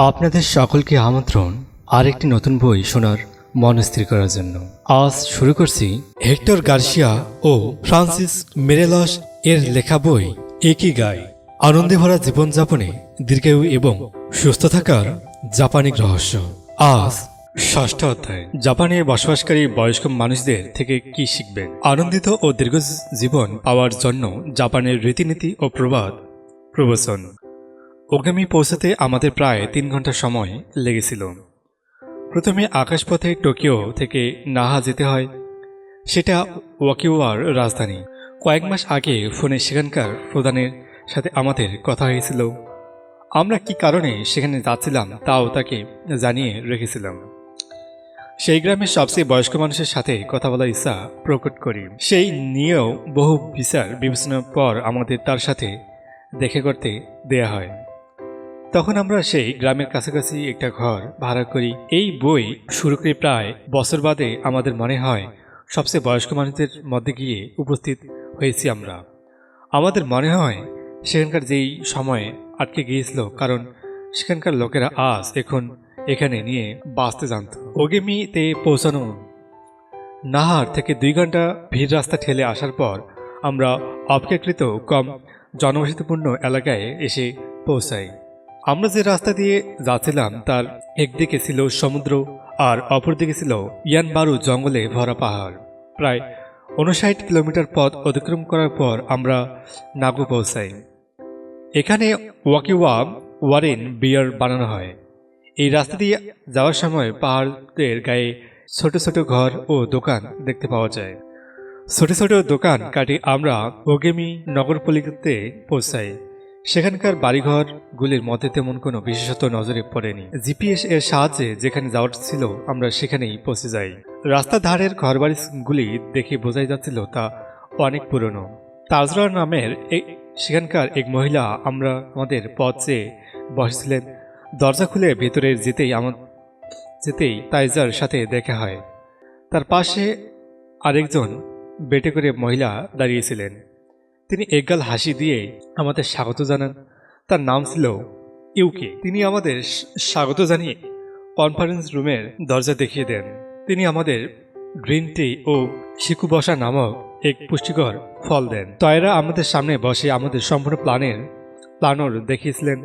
আপনাদের সকলকে আমন্ত্রণ আরেকটি নতুন বই শোনার মন স্থির করার জন্য। আজ শুরু করছি হেক্টর গার্সিয়া ও ফ্রান্সিস মেরেলস এর লেখা বই একই গায় আনন্দে ভরা জীবনযাপনে দীর্ঘায়ু এবং সুস্থ থাকার জাপানিক রহস্য। আজ ষষ্ঠ অধ্যায়। জাপানে বসবাসকারী বয়স্ক মানুষদের থেকে কি শিখবেন? আনন্দিত ও দীর্ঘ জীবন পাওয়ার জন্য জাপানের রীতিনীতি ও প্রবাদ প্রবচন। ওগামি পৌঁছাতে আমাদের প্রায় তিন ঘণ্টা সময় লেগেছিল। প্রথমে আকাশপথে টোকিও থেকে নাহা যেতে হয়। সেটা ওয়াকিওয়ার রাজধানী। কয়েক মাস আগে ফোনে সেখানকার প্রধানের সাথে আমাদের কথা হয়েছিল। আমরা কি কারণে সেখানে যাচ্ছিলাম তাও তাকে জানিয়ে রেখেছিলাম। সেই গ্রামের সবচেয়ে বয়স্ক মানুষের সাথে কথা বলার ইচ্ছা প্রকট করি। সেই নিয়েও বহু বিচার বিবেচনার পর আমাদের তার সাথে দেখে করতে দেয়া হয়। তখন আমরা সেই গ্রামের কাছাকাছি একটা ঘর ভাড়া করি। এই বই শুরু করে প্রায় বছর বাদে আমাদের মনে হয় সবচেয়ে বয়স্ক মানুষদের মধ্যে গিয়ে উপস্থিত হয়েছি আমরা। আমাদের মনে হয় সেখানকার যেই সময়ে আটকে গিয়েছিল, কারণ সেখানকার লোকেরা আজ এখন এখানে নিয়ে বাঁচতে জানত। ওগেমিতে পৌঁছানো নাহার থেকে দুই ঘণ্টা ভিড় রাস্তা ঠেলে আসার পর আমরা অপেক্ষাকৃত কম জনবসতিপূর্ণ এলাকায় এসে পৌঁছাই। আমরা যে রাস্তা দিয়ে যাচ্ছিলাম তার একদিকে ছিল সমুদ্র আর অপরদিকে ছিল ইয়ানবারু জঙ্গলে ভরা পাহাড়। প্রায় উনষাট কিলোমিটার পথ অতিক্রম করার পর আমরা নাগু পৌঁছাই। এখানে ওয়াকিওয়া ওয়ারেন বিয়ার বানানো হয়। এই রাস্তা দিয়ে যাওয়ার সময় পাহাড়ের গায়ে ছোট ছোট ঘর ও দোকান দেখতে পাওয়া যায়। ছোট ছোট দোকান কাটি আমরা ওগেমি নগরপালিকাতে পৌঁছাই। সেখানকার বাড়িঘরগুলির মধ্যে তেমন কোনো বিশেষত নজরে পড়েনি। জিপিএস এর সাহায্যে যেখানে যাওয়ার ছিল, আমরা সেখানেই পৌঁছে যাই। রাস্তার ধারের ঘরবাড়িগুলি দেখে বোঝাই যাচ্ছিল তা অনেক পুরনো। তাজরা নামের সেখানকার এক মহিলা আমরা আমাদের পথ চেয়ে বসেছিলেন। দরজা খুলে ভেতরে যেতেই আমার যেতেই তাইজার সাথে দেখা হয়। তার পাশে আরেকজন বেটে করে মহিলা দাঁড়িয়েছিলেন। তিনি একগাল হাসি দিয়ে আমাদের স্বাগত জানান। তার নাম ছিল ইউকে। তিনি আমাদের স্বাগত জানিয়ে কনফারেন্স রুমের দরজা দেখিয়ে দেন। তিনি আমাদের গ্রিন টি ও শিকুবসা নামক এক পুষ্টিকর ফল দেন। তয়রা আমাদের সামনে বসে আমাদের সম্পূর্ণ প্ল্যানের, প্ল্যানর দেখিয়েছিলেন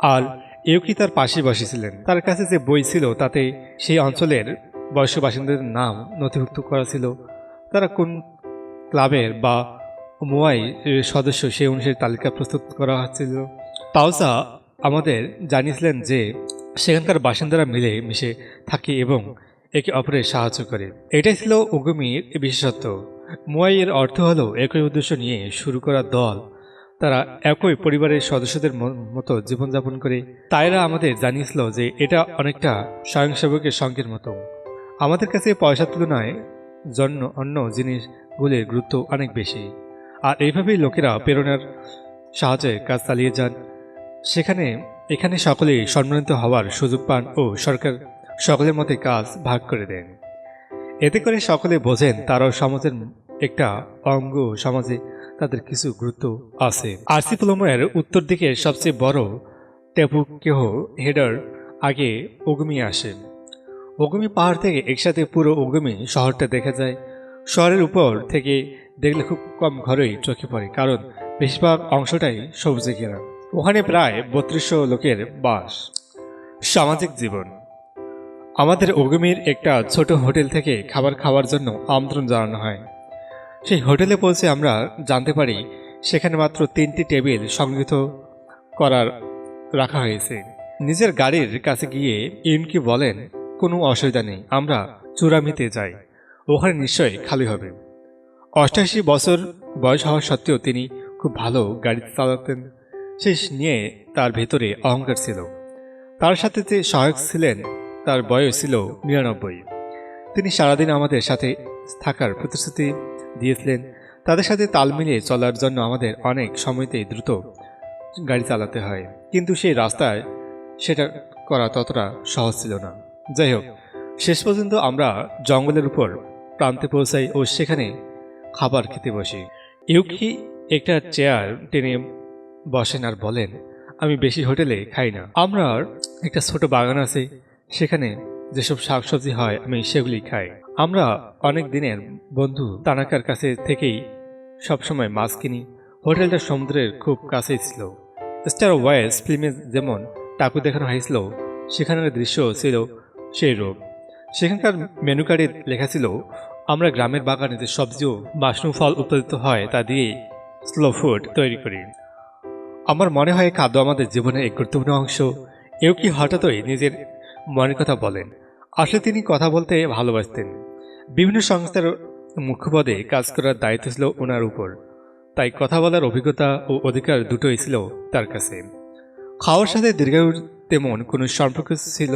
আর ইউকি তার পাশে বসেছিলেন। তার কাছে যে বই ছিল তাতে সেই অঞ্চলের বয়স্ক বাসিন্দাদের নাম নথিভুক্ত করা ছিল। তারা কোন ক্লাবের বা মোয়াই সদস্য সেই অনুসারে তালিকা প্রস্তুত করা হচ্ছিল। তাওসা আমাদের জানিয়েছিলেন যে, সেখানকার বাসিন্দারা মিলে মিশে থাকে এবং একে অপরের সাহায্য করে। এটাই ছিল উগুমির বিশেষত্ব। মোয়াই এর অর্থ হলো, একই উদ্দেশ্য নিয়ে শুরু করা দল। তারা একই পরিবারের সদস্যদের মতো জীবনযাপন করে। তাইরা আমাদের জানিয়েছিল যে, এটা অনেকটা স্বয়ংসেবকের সঙ্গের মতো। আমাদের কাছে পয়সার তুলনায় জন্য অন্য জিনিসগুলির গুরুত্ব অনেক বেশি। আর এইভাবেই লোকেরা প্রেরণার সাহায্যে কাজ চালিয়ে যান। সেখানে, এখানে সকলেই সম্মানিত হওয়ার সুযোগ পান ও সরকার সকলের মতে কাজ ভাগ করে দেন। এতে করে সকলে বোঝেন তারাও সমাজের একটা অঙ্গ সমাজে তাদের কিছু গুরুত্ব আছে। আর্সিপ্লোমের উত্তর দিকে সবচেয়ে বড় টেপুকেহ হেডার আগে অগুমি আসে। অগুমি পাহাড় থেকে একসাথে পুরো অগুমি শহরটা দেখা যায়। শহরের উপর থেকে দেখলে খুব কম ঘরেই চোখে পড়ে, কারণ বেশিরভাগ অংশটাই সবুজে ঘেরা। ওখানে প্রায় বত্রিশশো লোকের বাস। সামাজিক জীবন। আমাদের অগুমির একটা ছোট হোটেল থেকে খাবার খাওয়ার জন্য আমন্ত্রণ জানানো হয়। সেই হোটেলে পৌঁছে আমরা জানতে পারি, সেখানে মাত্র তিনটি টেবিল সংগৃহীত করার রাখা হয়েছে। নিজের গাড়ির কাছে গিয়ে ইউনকি বলেন, কোনো অসুবিধা নেই, আমরা চূড়ামিতে যাই। ওখানে নিশ্চয়ই খালি হবে। অষ্টাশি বছর বয়স হওয়া সত্ত্বেও তিনি খুব ভালো গাড়ি চালাতেন। শেষ নিয়ে তার ভেতরে অহংকার ছিল। তার সাথে যে সহায়ক ছিলেন, তার বয়স ছিল নিরানব্বই। তিনি সারাদিন আমাদের সাথে থাকার প্রতিশ্রুতি দিয়েছিলেন। তাদের সাথে তাল মিলিয়ে চলার জন্য আমাদের অনেক সময়তেই দ্রুত গাড়ি চালাতে হয়। কিন্তু সেই রাস্তায় সেটা করা ততটা সহজ ছিল না। যাই হোক, শেষ পর্যন্ত আমরা জঙ্গলের উপর প্রান্তে পৌঁছাই ও সেখানে খাবার খেতে বসি। ইউকি একটা চেয়ার টেনে বসেন আর বলেন, আমি বেশি হোটেলে খাই না। আমরা একটা ছোট বাগান আছে, সেখানে যেসব শাকসবজি হয়, আমি সেগুলি খাই। আমরা অনেক দিনের বন্ধু তানাকার কাছে থেকেই সবসময় মাছ কিনি। হোটেলটা সমুদ্রের খুব কাছেই ছিল। স্টার ওয়াইস ফিল্মে যেমন টাকু দেখানো হয়েছিল, সেখানের দৃশ্য ছিল সেই রূপ। সেখানকার মেনু কার্ডে লেখা ছিল আমরা গ্রামের বাগানে যে সবজি ও মাশরুম ফল উৎপাদিত হয়, তা দিয়ে স্লো ফুড তৈরি করি। আমার মনে হয় খাদ্য আমাদের জীবনের এক গুরুত্বপূর্ণ অংশ। এও কি হঠাৎই নিজের মনের কথা বলেন? আসলে তিনি কথা বলতে ভালোবাসতেন। বিভিন্ন সংস্থার মুখ্য পদে কাজ করার দায়িত্ব ছিল ওনার উপর। তাই কথা বলার অভিজ্ঞতা ও অধিকার দুটোই ছিল তার কাছে। খাওয়ার সাথে দীর্ঘায়ুর তেমন কোনো সম্পর্ক ছিল,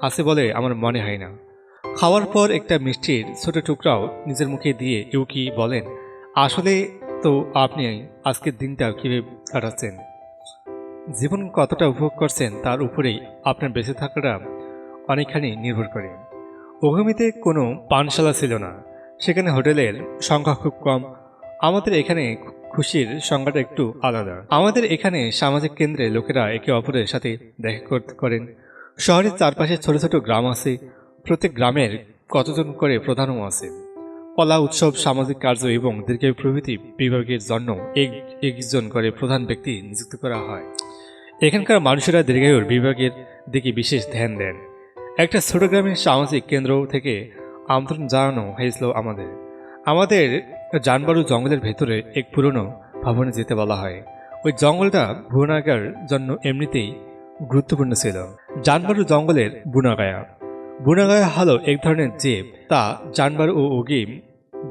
আছে বলে আমার মনে হয় না। খাওয়ার পর একটা মিষ্টির ছোট টুকরাও নিজের মুখে দিয়ে ইউকি বলেন, আসলে তো আপনি আজকের দিনটা কীভাবে কাটাচ্ছেন? জীবন কতটা উপভোগ করছেন তার উপরেই আপনার বেঁচে থাকাটা অনেকখানি নির্ভর করে। ওগমিতে কোনো পানশালা ছিল না। সেখানে হোটেলের সংখ্যা খুব কম। আমাদের এখানে খুশির সংখ্যাটা একটু আলাদা। আমাদের এখানে সামাজিক কেন্দ্রে লোকেরা একে অপরের সাথে দেখা করেন। শহরের চারপাশে ছোট ছোট গ্রাম আছে। প্রত্যেক গ্রামের কতজন করে প্রধানও আছে। কলা উৎসব, সামাজিক কার্য এবং দীর্ঘায়ু প্রভৃতি বিভাগের জন্য এক, একজন করে প্রধান ব্যক্তি নিযুক্ত করা হয়। এখানকার মানুষেরা দীর্ঘায়ুর বিভাগের দিকে বিশেষ ধ্যান দেন। একটা ছোট গ্রামের সামাজিক কেন্দ্র থেকে আমন্ত্রণ জানানো হয়েছিল আমাদের। আমাদের জানবারু জঙ্গলের ভেতরে এক পুরনো ভবনে যেতে বলা হয়। ওই জঙ্গলটা ভুনাগার জন্য এমনিতেই গুরুত্বপূর্ণ ছিল। জানবারু জঙ্গলের বুনাগায়া বুনাগায়া হলো এক ধরনের জেব। তা জানবার ও অগিম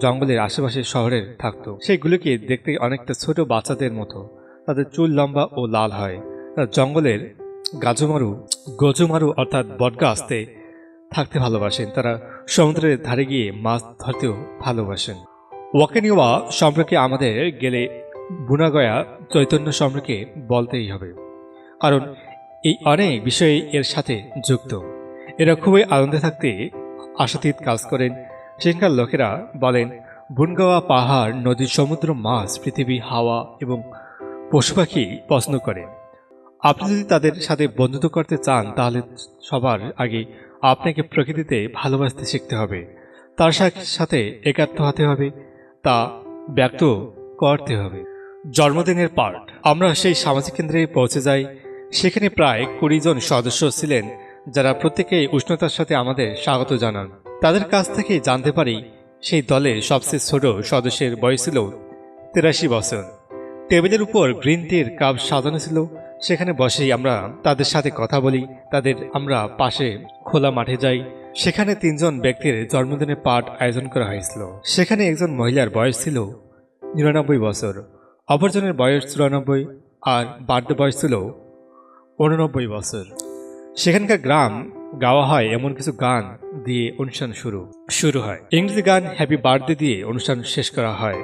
জঙ্গলের আশেপাশে শহরের থাকতো। সেগুলোকে দেখতে অনেকটা ছোট বাচ্চাদের মতো। তাদের চুল লম্বা ও লাল হয়। তারা জঙ্গলের গাজমারু, গজুমারু অর্থাৎ বটগাছতে থাকতে ভালোবাসেন। তারা সমুদ্রের ধারে গিয়ে মাছ ধরতেও ভালোবাসেন। ওয়াকেনিওয়া সম্পর্কে আমাদের গেলে বুনাগয়া চৈতন্য সম্পর্কে বলতেই হবে। কারণ এই অনেক বিষয়ে এর সাথে যুক্ত। এরা খুবই আনন্দে থাকতে আশাতীত কাজ করেন। সেখানকার লোকেরা বলেন, বুনগাওয়া পাহাড়, নদী, সমুদ্র, মাছ, পৃথিবী, হাওয়া এবং পশু পাখি পছন্দ করে। আপনি যদি তাদের সাথে বন্ধুত্ব করতে চান, তাহলে সবার আগে আপনাকে প্রকৃতিতে ভালোবাসতে শিখতে হবে। তার সাথে একাত্ম হতে হবে, তা ব্যক্ত করতে হবে। জন্মদিনের পার্ট, আমরা সেই সামাজিক কেন্দ্রে পৌঁছে যাই। সেখানে প্রায় কুড়ি জন সদস্য ছিলেন। যারা প্রত্যেকেই উষ্ণতার সাথে আমাদের স্বাগত জানান। তাদের কাছ থেকে জানতে পারি, সেই দলে সবচেয়ে ছোট সদস্যের বয়স ছিল তেরাশি বছর। টেবিলের উপর গ্রিন টির কাপ সাজানো ছিল। সেখানে বসেই আমরা তাদের সাথে কথা বলি, তাদের আমরা পাশে খোলা মাঠে যাই। সেখানে তিনজন ব্যক্তির জন্মদিনের পাঠ আয়োজন করা হয়েছিল। সেখানে একজন মহিলার বয়স ছিল নিরানব্বই বছর, অপরজনের বয়স চুরানব্বই আর বার্থডে বয়স ছিল উননব্বই বছর। সেখানকার গ্রাম গাওয়া হয় এমন কিছু গান দিয়ে অনুষ্ঠান শুরু শুরু হয়। ইংরেজি গান হ্যাপি বার্থডে দিয়ে অনুষ্ঠান শেষ করা হয়।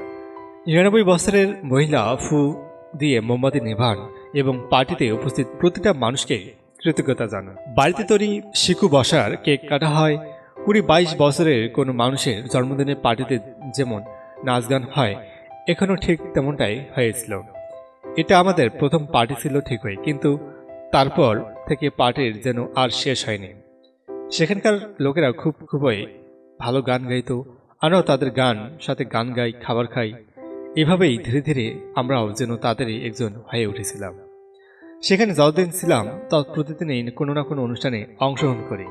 নিরানব্বই বছরের মহিলা ফু দিয়ে মোমবাতি নেভান এবং পার্টিতে উপস্থিত প্রতিটা মানুষকে কৃতজ্ঞতা জানান। বাড়িতে তৈরি শিকু বসার কেক কাটা হয়। কুড়ি বাইশ বছরের কোনো মানুষের জন্মদিনের পার্টিতে যেমন নাচ গান হয়, এখনও ঠিক তেমনটাই হয়েছিল। এটা আমাদের প্রথম পার্টি ছিল ঠিকই কিন্তু তারপর থেকে পার্টির যেন আর শেষ হয়নি। সেখানকার লোকেরা খুব খুবই ভালো গান গাইত আমরাও তাদের গান, সাথে গান গাই, খাবার খাই। এভাবেই ধীরে ধীরে আমরাও যেন তাদেরই একজন হয়ে উঠেছিলাম। সেখানে যতদিন ছিলাম, তত প্রতিদিনই কোনো না কোনো অনুষ্ঠানে অংশগ্রহণ করি।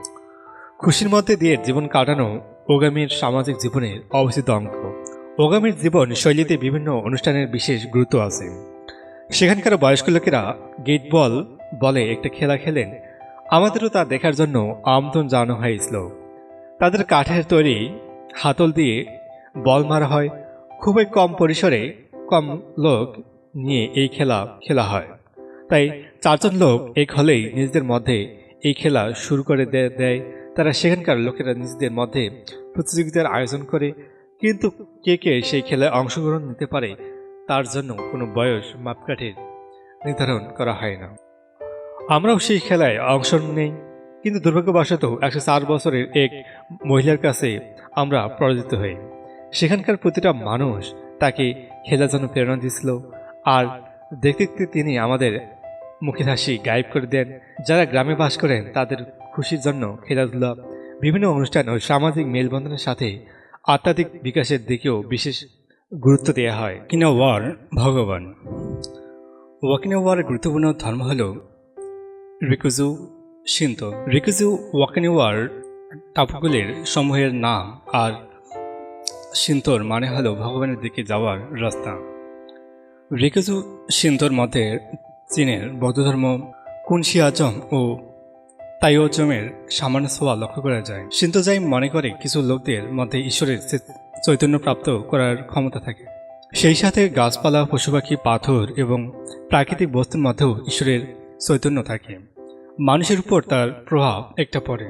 খুশির মধ্যে দিয়ে জীবন কাটানো ওগামীর সামাজিক জীবনের অবস্থিত অঙ্ক ওগামীর জীবন শৈলীতে বিভিন্ন অনুষ্ঠানের বিশেষ গুরুত্ব আছে। সেখানকার বয়স্ক লোকেরা গেট বল বলে একটা খেলা খেলেন। আমাদেরও তা দেখার জন্য আমন্ত্রণ জানানো হয়েছিল তাদের কাঠের তৈরি হাতল দিয়ে বল মারা হয়। খুবই কম পরিসরে কম লোক নিয়ে এই খেলা খেলা হয়। তাই চারজন লোক এক হলেই নিজেদের মধ্যে এই খেলা শুরু করে দেয়। তারা সেখানকার লোকেরা নিজেদের মধ্যে প্রতিযোগিতার আয়োজন করে। কিন্তু কে কে সেই খেলায় অংশগ্রহণ নিতে পারে তার জন্য কোনো বয়স মাপকাঠির নির্ধারণ করা হয় না। আমরাও সেই খেলায় অংশ নেই। কিন্তু দুর্ভাগ্যবশত একশো চার বছরের এক মহিলার কাছে আমরা পরাজিত হই। সেখানকার প্রতিটা মানুষ তাকে খেলার জন্য প্রেরণা দিয়েছিল আর দেখতে দেখতে তিনি আমাদের মুখের হাসি গায়েব করে দেন। যারা গ্রামে বাস করেন, তাদের খুশির জন্য খেলাধুলা, বিভিন্ন অনুষ্ঠান ও সামাজিক মেলবন্ধনের সাথে আধ্যাত্মিক বিকাশের দিকেও বিশেষ গুরুত্ব দেওয়া হয়। কিনা ওয়ার ভগবান। ওয়াকিনা ওয়ার গুরুত্বপূর্ণ ধর্ম হল রিকুজু শিন্ত রিকুজু ওয়াকিনোয়ার টাপুগুলির সমূহের নাম আর সিন্তর মানে হলো ভগবানের দিকে যাওয়ার রাস্তা। রিকুজু সিন্তর মধ্যে চীনের বৌদ্ধ ধর্ম কুনশিয়াজম ও তাইওজমের সামান্য ছোঁয়া লক্ষ্য করা যায়। সিন্তোজাইম মনে করে কিছু লোকদের মধ্যে ঈশ্বরের চৈতন্য প্রাপ্ত করার ক্ষমতা থাকে। সেই সাথে গাছপালা পশু পাখি পাথর এবং প্রাকৃতিক বস্তুর মধ্যেও ঈশ্বরের চৈতন্য থাকে। মানুষের উপর তার প্রভাব একটা পড়ে।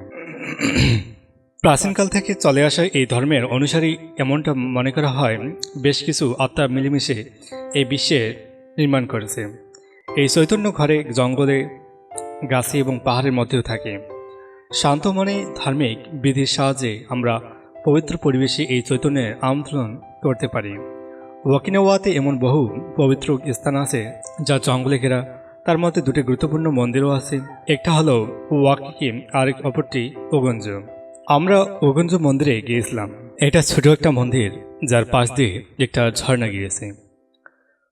প্রাচীনকাল থেকে চলে আসা এই ধর্মের অনুসারী এমনটা মনে করা হয়, বেশ কিছু আত্মা মিলেমিশে এই বিশ্বে নির্মাণ করেছে। এই চৈতন্য ঘরে জঙ্গলে, গাছে এবং পাহাড়ের মধ্যেও থাকে। শান্ত মনে ধার্মিক বিধির সাহায্যে আমরা পবিত্র পরিবেশে এই চৈতন্যের আমন্ত্রণ করতে পারি। ওয়াকিনাওয়াতে এমন বহু পবিত্র স্থান আছে যা জঙ্গলে ঘেরা তার মধ্যে দুটি গুরুত্বপূর্ণ মন্দিরও আছে। একটা হলো ওয়াকিকি আর অপরটি ওগঞ্জ। আমরা ওগঞ্জ মন্দিরে গিয়েছিলাম। এটা ছোট একটা মন্দির, যার পাশ দিয়ে একটা ঝর্ণা গিয়েছে।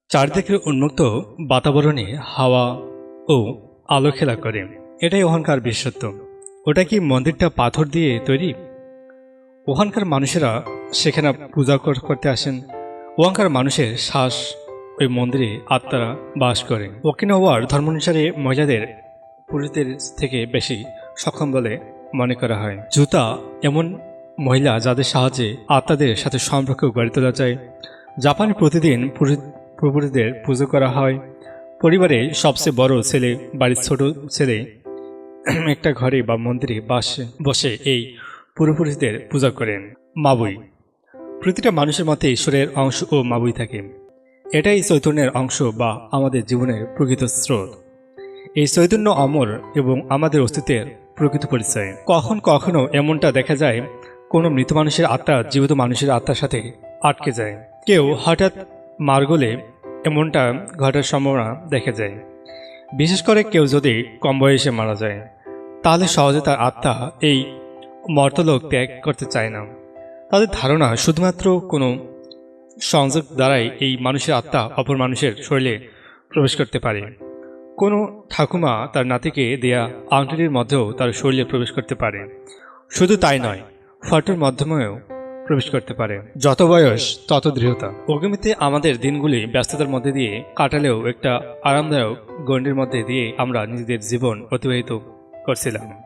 চারদিকের উন্মুক্ত বাতাবরণে হাওয়া ও আলো খেলা করে। এটাই ওখানকার বিশেষত্ব। ওটা কি মন্দিরটা পাথর দিয়ে তৈরি? ওখানকার মানুষেরা সেখানে পূজা করতে আসেন। ওখানকার মানুষের শ্বাস ওই মন্দিরে আত্মারা বাস করে। ওকিনোয়ার ধর্ম অনুসারে মহিলাদের পুরুষদের থেকে বেশি সক্ষম বলে মনে করা হয়। জুতা এমন মহিলা যাদের সাহায্যে আত্মাদের সাথে সম্পর্ক গড়ে তোলা যায়। জাপানে প্রতিদিন পুরুষ- পুরোপুরিদের পুজো করা হয়। পরিবারে সবচেয়ে বড় ছেলে, বাড়ির ছোট ছেলে একটা ঘরে বা মন্দিরে বাসে, বসে এই পূর্বপুরুষদের পূজা করেন। মাবুই। প্রতিটা মানুষের মধ্যে ঈশ্বরের অংশ ও মাবুই থাকে। এটাই চৈতন্যের অংশ বা আমাদের জীবনের প্রকৃত স্রোত। এই চৈতন্য অমর এবং আমাদের অস্তিত্বের প্রকৃত পরিচয়। কখন কখনো এমনটা দেখা যায়, কোনো মৃত মানুষের আত্মা জীবিত মানুষের আত্মার সাথে আটকে যায়। কেউ হঠাৎ মার গলে এমনটা ঘটার সম্ভাবনা দেখা যায়। বিশেষ করে কেউ যদি কম বয়সে মারা যায়, তাহলে সহজে তার আত্মা এই মর্তলোক ত্যাগ করতে চায় না। তাদের ধারণা শুধুমাত্র কোনো সংযোগ দ্বারাই এই মানুষের আত্মা অপর মানুষের শরীরে প্রবেশ করতে পারে। কোনো ঠাকুমা তার নাতিকে দেয়া আংটিটির মধ্যেও তার শরীরে প্রবেশ করতে পারে। শুধু তাই নয়, ফটোর মাধ্যমেও প্রবেশ করতে পারে। যত বয়স, তত দৃঢ়তা। অগ্নিতে আমাদের দিনগুলি ব্যস্ততার মধ্যে দিয়ে কাটালেও একটা আরামদায়ক গণ্ডির মধ্যে দিয়ে আমরা নিজেদের জীবন অতিবাহিত করছিলাম।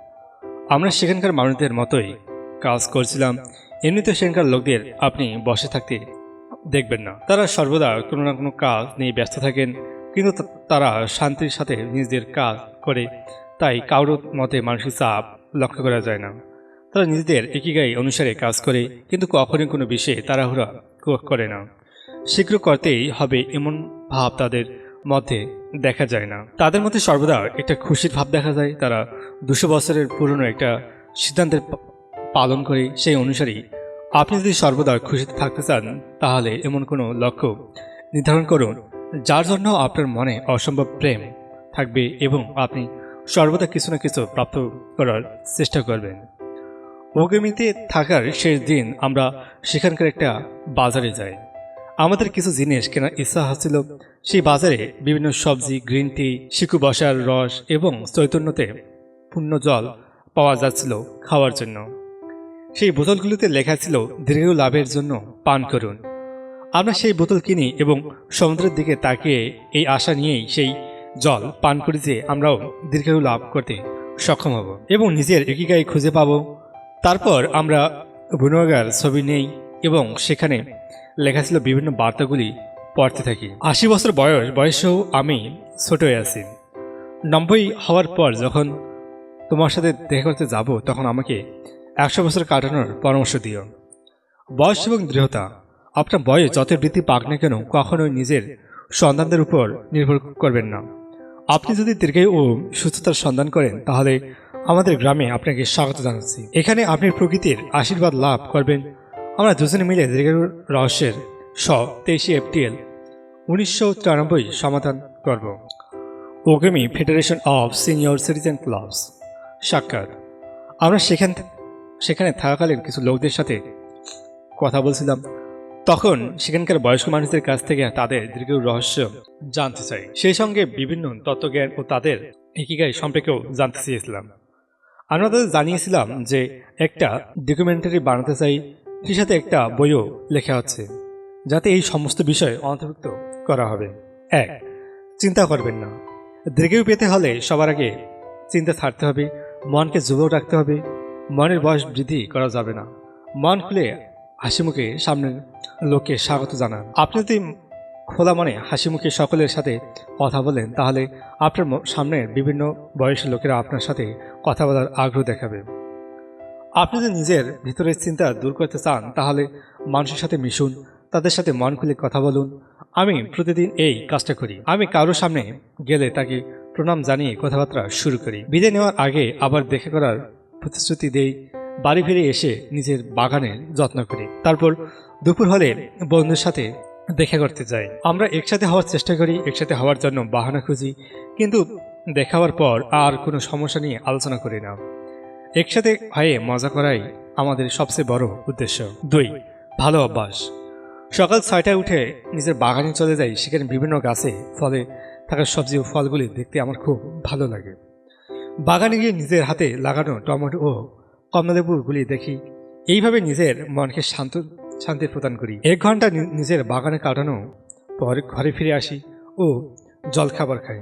আমরা সেখানকার মানুষদের মতোই কাজ করছিলাম। এমনিতে সেখানকার লোকদের আপনি বসে থাকতে দেখবেন না। তারা সর্বদা কোনো না কোনো কাজ নিয়ে ব্যস্ত থাকেন, কিন্তু তারা শান্তির সাথে নিজেদের কাজ করে। তাই কারোর মতে মানসিক চাপ লক্ষ্য করা যায় না। তারা নিজেদের একিগাই অনুসারে কাজ করে, কিন্তু কখনোই কোনো বিষয়ে তাড়াহুড়া করে না। শীঘ্র করতেই হবে এমন ভাব তাদের মধ্যে দেখা যায় না। তাদের মধ্যে সর্বদা একটা খুশির ভাব দেখা যায়। তারা দুশো বছরের পুরনো একটা সিদ্ধান্তের পালন করে, সেই অনুসারেই আপনি যদি সর্বদা খুশিতে থাকতে চান, তাহলে এমন কোনো লক্ষ্য নির্ধারণ করুন, যার জন্য আপনার মনে অসম্ভব প্রেম থাকবে এবং আপনি সর্বদা কিছু না কিছু প্রাপ্ত করার চেষ্টা করবেন। ওগেমিতে থাকার শেষ দিন আমরা সেখানকার একটা বাজারে যাই। আমাদের কিছু জিনিস কেনার ইচ্ছা হচ্ছিল। সেই বাজারে বিভিন্ন সবজি, গ্রিন টি, শিকু বসার রস এবং চৈতন্যতে পূর্ণ জল পাওয়া যাচ্ছিল খাওয়ার জন্য। সেই বোতলগুলোতে লেখা ছিল দীর্ঘ লাভের জন্য পান করুন। আমরা সেই বোতল কিনি এবং সমুদ্রের দিকে তাকিয়ে এই আশা নিয়েই সেই জল পান করি যে আমরাও দীর্ঘায়ু লাভ করতে সক্ষম হব এবং নিজের একিগাই খুঁজে পাব। তারপর আমরা বুনোগার ছবি নেই এবং সেখানে লেখা ছিল বিভিন্ন বার্তাগুলি পড়তে থাকি। আশি বছর বয়স, বয়সেও আমি ছোট আছি। নব্বই হওয়ার পর যখন তোমার সাথে দেখা করতে যাব, তখন আমাকে একশো বছর কাটানোর পরামর্শ দিও। বয়স এবং দৃঢ়তা। আপনার বয়স যত বৃদ্ধি পাক না কেন কখনোই নিজের সন্তানদের উপর নির্ভর করবেন না। আপনি যদি দীর্ঘায়ু ও সুস্থতার সন্ধান করেন, তাহলে আমাদের গ্রামে আপনাকে স্বাগত জানাচ্ছি। এখানে আপনি প্রকৃতির আশীর্বাদ লাভ করবেন। আমরা দুজনে মিলে দীর্ঘায়ুর রহস্যের স তেইশে এপ্রিল উনিশশো সমাধান করব। ওগ্রামি federation of senior citizen clubs, সাক্ষাৎ। আমরা সেখান সেখানে থাকাকালীন কিছু লোকদের সাথে কথা বলছিলাম। তখন সেখানকার বয়স্ক মানুষদের কাছ থেকে তাদের দীর্ঘ রহস্য জানতে চাই। সেই সঙ্গে বিভিন্ন তত্ত্বজ্ঞান ও তাদের একিগাই সম্পর্কেও জানতে চেয়েছিলাম। আমরা তাদের জানিয়েছিলাম যে একটা ডকুমেন্টারি বানাতে চাই, সেই সাথে একটা বইও লেখা হচ্ছে যাতে এই সমস্ত বিষয় অন্তর্ভুক্ত করা হবে। এক, চিন্তা করবেন না। দীর্ঘায়ু পেতে হলে সবার আগে চিন্তা ছাড়তে হবে, মনকে যুবক রাখতে হবে মনের বয়স বৃদ্ধি করা যাবে না। মন খুলে হাসি মুখে সামনের লোককে স্বাগত জানান। আপনি যদি খোলা মনে হাসি মুখে সকলের সাথে কথা বলেন, তাহলে আপনার সামনে বিভিন্ন বয়সের লোকেরা আপনার সাথে কথা বলার আগ্রহ দেখাবে। আপনি যদি নিজের ভিতরের চিন্তা দূর করতে চান, তাহলে মানুষের সাথে মিশুন, তাদের সাথে মন খুলে কথা বলুন। আমি প্রতিদিন এই কাজটা করি। আমি কারোর সামনে গেলে তাকে প্রণাম জানিয়ে কথাবার্তা শুরু করি। বিদায় নেওয়ার আগে আবার দেখে করার প্রতিশ্রুতি দেই, বাড়ি ফিরে এসে নিজের বাগানের যত্ন করি। তারপর দুপুর হলে বন্ধুর সাথে দেখা করতে যাই। আমরা একসাথে হওয়ার চেষ্টা করি, একসাথে হওয়ার জন্য বাহানা খুঁজি, কিন্তু দেখা হওয়ার পর আর কোনো সমস্যা নিয়ে আলোচনা করি না। একসাথে হয়ে মজা করাই আমাদের সবচেয়ে বড় উদ্দেশ্য। দুই, ভালো অভ্যাস। সকাল ছয়টায় উঠে নিজের বাগানে চলে যাই। সেখানে বিভিন্ন গাছে ফলে থাকা সবজি ও ফলগুলি দেখতে আমার খুব ভালো লাগে। বাগানে গিয়ে নিজের হাতে লাগানো টমেটো ও কমলালেবুগুলি দেখি। এইভাবে নিজের মনকে শান্ত, শান্তি প্রদান করি। এক ঘণ্টা নিজের বাগানে কাটানো পর ঘরে ফিরে আসি ও জলখাবার খাই।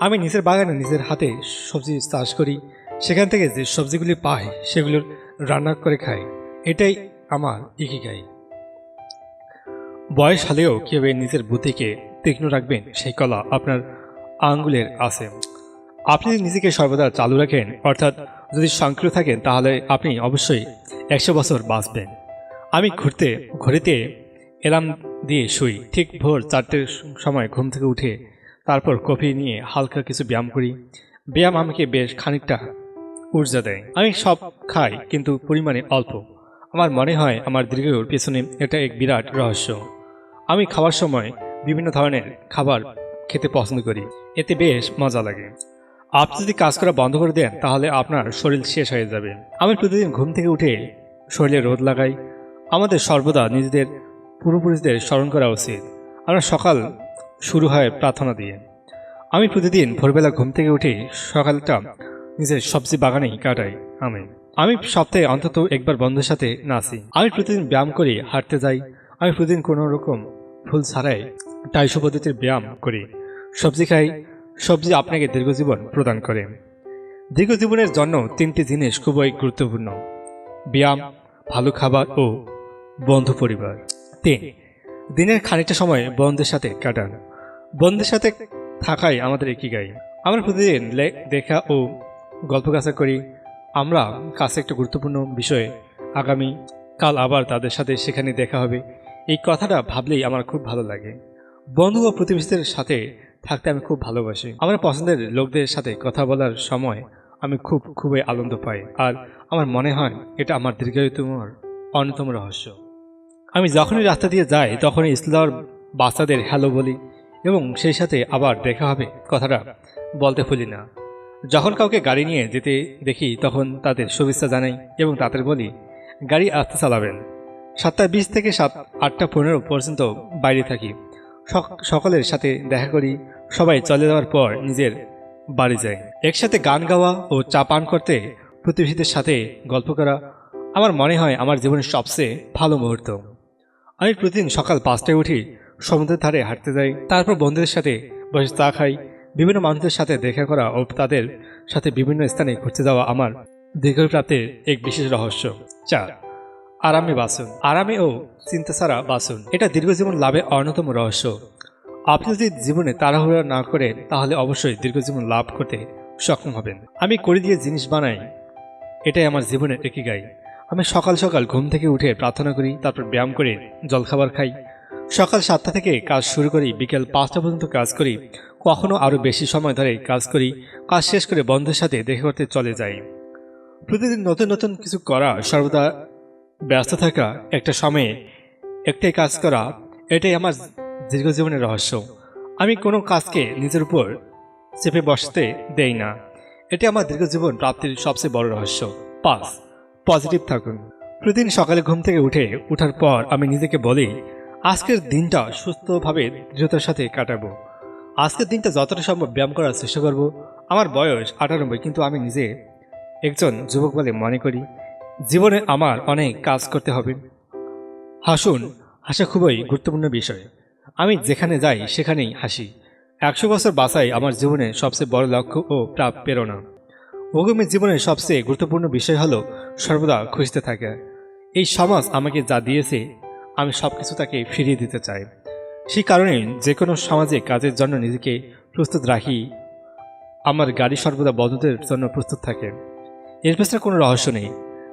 আমি নিজের বাগানে নিজের হাতে সবজি চাষ করি। সেখান থেকে যে সবজিগুলি পাই সেগুলোর রান্না করে খাই। এটাই আমার ইকিগাই। বয়স হলেও কীভাবে নিজের বুদ্ধিকে তীক্ষ্ণ রাখবেন, সেই কলা আপনার আঙ্গুলের আছে। আপনি নিজেকে সর্বদা চালু রাখেন, অর্থাৎ যদি সক্রিয় থাকেন, তাহলে আপনি অবশ্যই একশো বছর বাঁচবেন। আমি ঘুরতে, ঘড়িতে এলার্ম দিয়ে শুই। ঠিক ভোর চারটের সময় ঘুম থেকে উঠে তারপর কফি নিয়ে হালকা কিছু ব্যায়াম করি। ব্যায়াম আমাকে বেশ খানিকটা ঊর্জা দেয়। আমি সব খাই, কিন্তু পরিমাণে অল্প। আমার মনে হয় আমার দীর্ঘর পেছনে এটা এক বিরাট রহস্য। আমি খাওয়ার সময় বিভিন্ন ধরনের খাবার খেতে পছন্দ করি। এতে বেশ মজা লাগে। আপনি যদি কাজ করা বন্ধ করে দেন, তাহলে আপনার শরীর শেষ হয়ে যাবে। আমি প্রতিদিন ঘুম থেকে উঠে শরীরে রোদ লাগাই। আমাদের সর্বদা নিজেদের পূর্বপুরুষদের স্মরণ করা উচিত। আমরা সকাল শুরু হয় প্রার্থনা দিয়ে। আমি প্রতিদিন ভোরবেলা ঘুম থেকে উঠে সকালটা নিজের সবজি বাগানেই কাটাই। আমি আমি সপ্তাহে অন্তত একবার বন্ধুর সাথে নাচি। আমি প্রতিদিন ব্যায়াম করি, হাঁটতে যাই। আমি প্রতিদিন কোনো রকম ফুল ছাড়াই টাইশো পদ্ধতির ব্যায়াম করি। সবজি খাই সবজি আপনাকে দীর্ঘজীবন প্রদান করে। দীর্ঘজীবনের জন্য তিনটি জিনিস খুবই গুরুত্বপূর্ণ। ব্যায়াম, ভালো খাবার ও বন্ধু পরিবার। তিন, দিনের খানিকটা সময় বন্ধুদের সাথে কাটান। বন্ধুদের সাথে থাকাই আমাদের একই গাই আমরা প্রতিদিন দেখা ও গল্প কাছা করি। আমরা কাছে একটা গুরুত্বপূর্ণ বিষয়ে আগামী কাল আবার তাদের সাথে সেখানে দেখা হবে। এই কথাটা ভাবলেই আমার খুব ভালো লাগে। বন্ধু ও প্রতিবেশীদের সাথে থাকতে আমি খুব ভালোবাসি। আমার পছন্দের লোকদের সাথে কথা বলার সময় আমি খুব, খুবই আনন্দ পাই। আর আমার মনে হয় এটা আমার দীর্ঘায়ুতমর অন্যতম রহস্য। আমি যখনই রাস্তা দিয়ে যাই, তখনই ইসলার বাচ্চাদের হ্যালো বলি এবং সেই সাথে আবার দেখা হবে কথাটা বলতে ভুলি না। যখন কাউকে গাড়ি নিয়ে যেতে দেখি, তখন তাদের শুভেচ্ছা জানাই এবং তাদের বলি, গাড়ি আস্তে চালাবেন। সাতটা বিশ থেকে সাত, আটটা পনেরো পর্যন্ত বাইরে থাকি। সকলের সাথে দেখা করি, সবাই চলে যাওয়ার পর নিজের বাড়ি যায় একসাথে গান গাওয়া ও চা পান করতে প্রতিবেশীদের সাথে গল্প করা আমার মনে হয় আমার জীবনের সবচেয়ে ভালো মুহূর্ত। আমি প্রতিদিন সকাল পাঁচটায় উঠি, সমুদ্রের ধারে হাঁটতে যাই, তারপর বন্ধুদের সাথে বসে চা খাই, বিভিন্ন মানুষদের সাথে দেখা করা ও তাদের সাথে বিভিন্ন স্থানে ঘুরতে যাওয়া আমার দীর্ঘপ্রাপ্তির এক বিশেষ রহস্য। চার আরামে বাসন। আরামে ও চিন্তা ছাড়া বাসন। এটা দীর্ঘজীবন লাভের অন্যতম রহস্য। আপনি যদি জীবনে তাড়াহুড়া না করেন, তাহলে অবশ্যই দীর্ঘজীবন লাভ করতে সক্ষম হবেন। আমি করে দিয়ে জিনিস বানাই। এটাই আমার জীবনের একই গাই। আমি সকাল সকাল ঘুম থেকে উঠে প্রার্থনা করি, তারপর ব্যায়াম করে জলখাবার খাই। সকাল সাতটা থেকে কাজ শুরু করি, বিকেল পাঁচটা পর্যন্ত কাজ করি। কখনো আরও বেশি সময় ধরে কাজ করি। কাজ শেষ করে বন্ধুর সাথে দেখে করতে চলে যাই। প্রতিদিন নতুন নতুন কিছু করা সর্বদা ব্যস্ত থাকা একটা সময়ে একটাই কাজ করা, এটাই আমার দীর্ঘজীবনের রহস্য। আমি কোনো কাজকে নিজের উপর চেপে বসতে দেই না। এটি আমার দীর্ঘ জীবন প্রাপ্তির সবচেয়ে বড় রহস্য। পাঁচ, পজিটিভ থাকুন। প্রতিদিন সকালে ঘুম থেকে উঠে ওঠার পর আমি নিজেকে বলি, আজকের দিনটা সুস্থভাবে দৃঢ়তার সাথে কাটাবো। আজকের দিনটা যতটা সম্ভব ব্যায়াম করার চেষ্টা করব। আমার বয়স আটানব্বই, কিন্তু আমি নিজে একজন যুবক বলে মনে করি। জীবনে আমার অনেক কাজ করতে হবে। হাসুন, হাসা খুবই গুরুত্বপূর্ণ বিষয়। আমি যেখানে যাই, সেখানেই হাসি। একশো বছর বাঁচাই আমার জীবনে সবচেয়ে বড় লক্ষ্য ও প্রাপ প্রেরণা। অগমের জীবনের সবচেয়ে গুরুত্বপূর্ণ বিষয় হলো সর্বদা খুঁজতে থাকে। এই সমাজ আমাকে যা দিয়েছে, আমি সব কিছু তাকে ফিরিয়ে দিতে চাই। সেই কারণে যে কোনো সমাজে কাজের জন্য নিজেকে প্রস্তুত রাখি। আমার গাড়ি সর্বদা বন্ধুদের জন্য প্রস্তুত থাকে। এর পেছনে কোনো রহস্য নেই।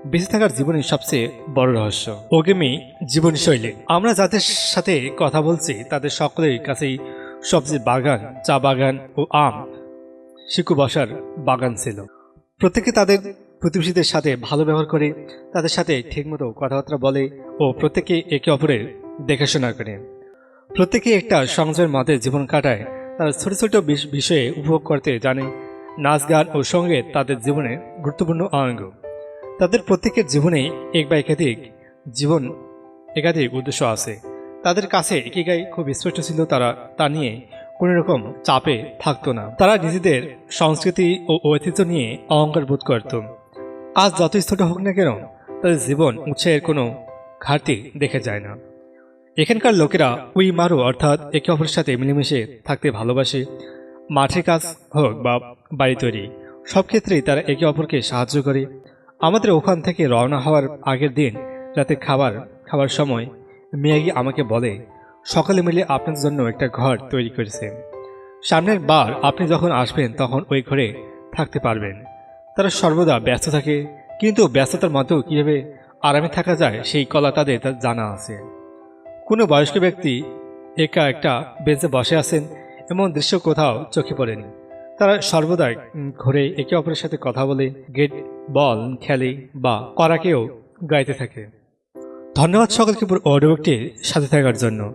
বেঁচে থাকার জীবনের সবচেয়ে বড় রহস্য। ওগেমি জীবনশৈলী। আমরা যাদের সাথে কথা বলছি, তাদের সকলের কাছেই সবচেয়ে বাগান, চা বাগান ও আম, শিকু বসার বাগান ছিল। প্রত্যেকে তাদের প্রতিবেশীদের সাথে ভালো ব্যবহার করে, তাদের সাথে ঠিকমতো কথাবার্তা বলে ও প্রত্যেকে একে অপরের দেখাশোনা করে। প্রত্যেকে একটা সংযমের মধ্যে জীবন কাটায়, তারা ছোট ছোট বিষ- বিষয়ে উপভোগ করতে জানে, নাচ গান ও সংগীত তাদের জীবনে গুরুত্বপূর্ণ অঙ্গ। তাদের প্রত্যেকের জীবনে এক বা একাধিক জীবন একাধিক উদ্দেশ্য আছে। তাদের কাছে একিগাই খুব স্পষ্ট ছিল তারা, তা নিয়ে কোনো রকম চাপে থাকতো না। তারা নিজেদের সংস্কৃতি ও ঐতিহ্য নিয়ে অহংকার বোধ করত। আজ যতই ছোট হোক না কেন, তাদের জীবন উৎসাহের কোনো ঘাটতি দেখে যায় না। এখানকার লোকেরা উই মারু অর্থাৎ একে অপরের সাথে মিলেমিশে থাকতে ভালোবাসে। মাঠে কাজ হোক বা বাড়ি তৈরি, সব ক্ষেত্রেই তারা একে অপরকে সাহায্য করে। আমাদের ওখান থেকে রওনা হওয়ার আগের দিন রাতে খাবার, খাওয়ার সময় মেয়াগি আমাকে বলে, সকালে মিলে আপনার জন্য একটা ঘর তৈরি করেছে। সামনের বার আপনি যখন আসবেন তখন ওই ঘরে থাকতে পারবেন। তারা সর্বদা ব্যস্ত থাকে, কিন্তু ব্যস্ততার মধ্যেও কীভাবে আরামে থাকা যায় সেই কলা তাদের জানা আছে। কোনো বয়স্ক ব্যক্তি একা একটা বেঞ্চে বসে আছেন, এমন দৃশ্য কোথাও চোখে পড়েনি। তারা সর্বদাই ঘুরে একে অপরের সাথে কথা বলে, গেট বল, খেলে বা করাকেও গাইতে থাকে। ধন্যবাদ সকলকে অডিওটির সাথে থাকার জন্য।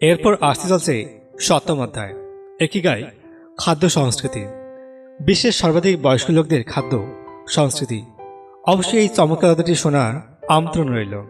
এরপর আসতে চলছে সপ্তম অধ্যায়। একই গায় খাদ্য সংস্কৃতি। বিশ্বের সর্বাধিক বয়স্ক লোকদের খাদ্য সংস্কৃতি। অবশ্যই এই চমৎকার শোনার আমন্ত্রণ রইল।